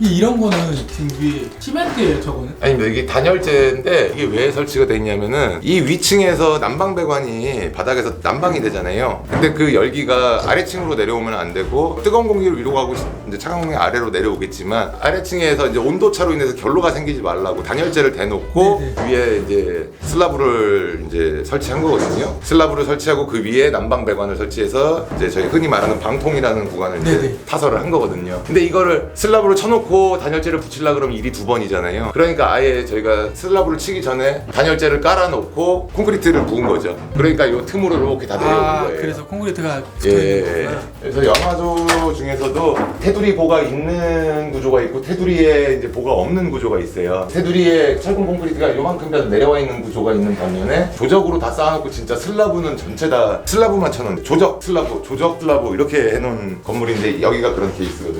이 이런 거는 지금 위에 시멘트예요 저거는? 아닙니다. 이게 단열재인데 이게 왜 설치가 돼 있냐면은 이 위층에서 난방 배관이 바닥에서 난방이 되잖아요. 근데 그 열기가 아래층으로 내려오면 안 되고 뜨거운 공기를 위로 가고 있- 이제 차가운 공기 아래로 내려오겠지만 아래층에서 이제 온도 차로 인해서 결로가 생기지 말라고 단열재를 대놓고 위에 이제 슬라브를 이제 설치한 거거든요. 슬라브를 설치하고 그 위에 난방 배관을 설치해서 이제 저희 흔히 말하는 방통이라는 구간을 이제 네네. 타설을 한 거거든요. 근데 이거를 슬라브로 쳐놓고 단열재를 붙이려 그러면 일이 두 번이잖아요. 그러니까 아예 저희가 슬라브를 치기 전에 단열재를 깔아놓고 콘크리트를 부은 거죠. 그러니까 이 틈으로 이렇게 다 내려오는 아 거예요. 그래서 콘크리트가 예, 붙어 예. 있는 거구나. 그래서 영화조 중에서도 테두리 보가 있는 구조가 있고 테두리에 이제 보가 없는 구조가 있어요. 테두리에 철근 콘크리트가 요만큼 더 내려와 있는 구조가 있는 반면에 조적으로 다 쌓아놓고 진짜 슬라브는 전체 다 슬라브만 쳐놓은 조적 슬라브, 조적 슬라브 이렇게 해놓은 건물인데 여기가 그런 케이스거든요.